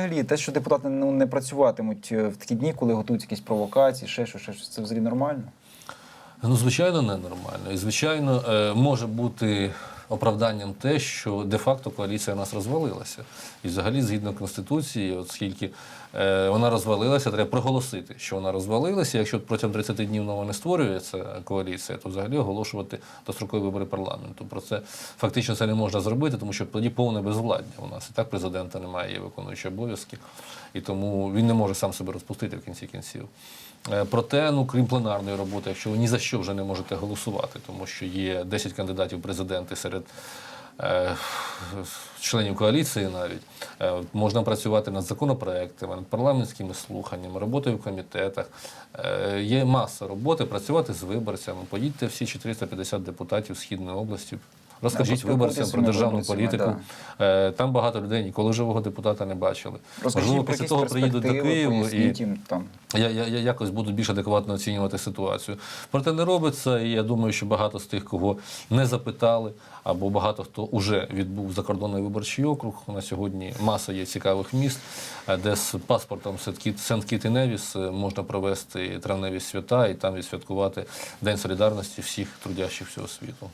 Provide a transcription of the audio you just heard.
Взагалі, те, що депутати ну, не працюватимуть е, в такі дні, коли готуються якісь провокації, ще що, ще що, це взагалі нормально. Ну, звичайно, ненормально. І, звичайно, е, може бути оправданням те, що де-факто коаліція у нас розвалилася. І взагалі, згідно Конституції, оскільки е, вона розвалилася, треба проголосити, що вона розвалилася. Якщо протягом 30 днів нова не створюється коаліція, то взагалі оголошувати дострокові вибори парламенту. Про це фактично це не можна зробити, тому що тоді повне безвладдя у нас. І так президента немає, є виконуючі обов'язки, і тому він не може сам себе розпустити в кінці кінців. Е, Проте, ну крім пленарної роботи, якщо ви ні за що вже не можете голосувати, тому що є 10 кандидатів президенти серед е, членів коаліції, навіть е, можна працювати над законопроектами, над парламентськими слуханнями, роботою в комітетах. Е, є маса роботи, працювати з виборцями. Поїдьте всі 450 депутатів Східної області. Розкажіть Да, виборцям про державну політику. Е, Там багато людей ніколи живого депутата не бачили. Розкажіть Можливо, після того приїдуть до Києва і їм там. я, я, я якось буду більш адекватно оцінювати ситуацію. Проте не робиться, і я думаю, що багато з тих, кого не запитали, або багато хто вже відбув закордонний виборчий округ. На сьогодні маса є цікавих міст, е, де з паспортом Сент-Кіт і Невіс е, можна провести травневі свята і там відсвяткувати День солідарності всіх трудящих всього світу.